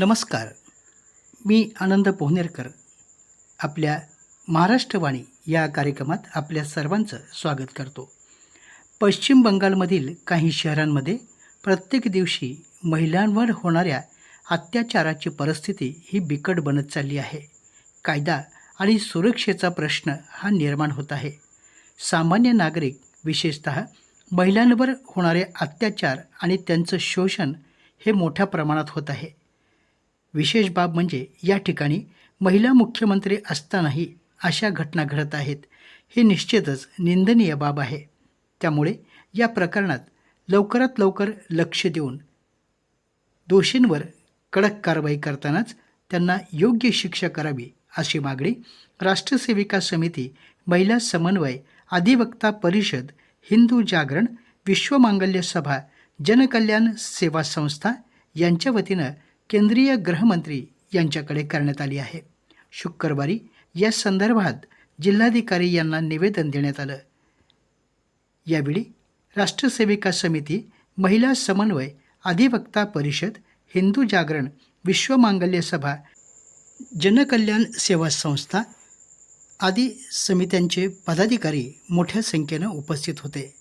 नमस्कार. मी आनंद पोहनेरकर. आपल्या महाराष्ट्रवाणी या कार्यक्रमात आपल्या सर्वांचं स्वागत करतो. पश्चिम बंगालमधील काही शहरांमध्ये प्रत्येक दिवशी महिलांवर होणाऱ्या अत्याचाराची परिस्थिती ही बिकट बनत चालली आहे. कायदा आणि सुरक्षेचा प्रश्न हा निर्माण होत आहे. सामान्य नागरिक विशेषत महिलांवर होणारे अत्याचार आणि त्यांचं शोषण हे मोठ्या प्रमाणात होत आहे. विशेष बाब म्हणजे या ठिकाणी महिला मुख्यमंत्री असतानाही अशा घटना घडत आहेत. हे निश्चितच निंदनीय बाब आहे. त्यामुळे या प्रकरणात लवकरात लवकर लक्ष देऊन दोषींवर कडक कारवाई करतानाच त्यांना योग्य शिक्षा करावी अशी मागणी राष्ट्रसेविका समिती महिला समन्वय अधिवक्ता परिषद हिंदू जागरण विश्वमांगल्य सभा जनकल्याण सेवा संस्था यांच्या वतीनं केंद्रीय गृहमंत्री यांच्याकडे करण्यात आली आहे. शुक्रवारी या संदर्भात जिल्हाधिकारी यांना निवेदन देण्यात आलं. यावेळी राष्ट्रसेविका समिती महिला समन्वय अधिवक्ता परिषद हिंदू जागरण विश्व मांगल्य सभा जनकल्याण सेवा संस्था आदी समित्यांचे पदाधिकारी मोठ्या संख्येनं उपस्थित होते.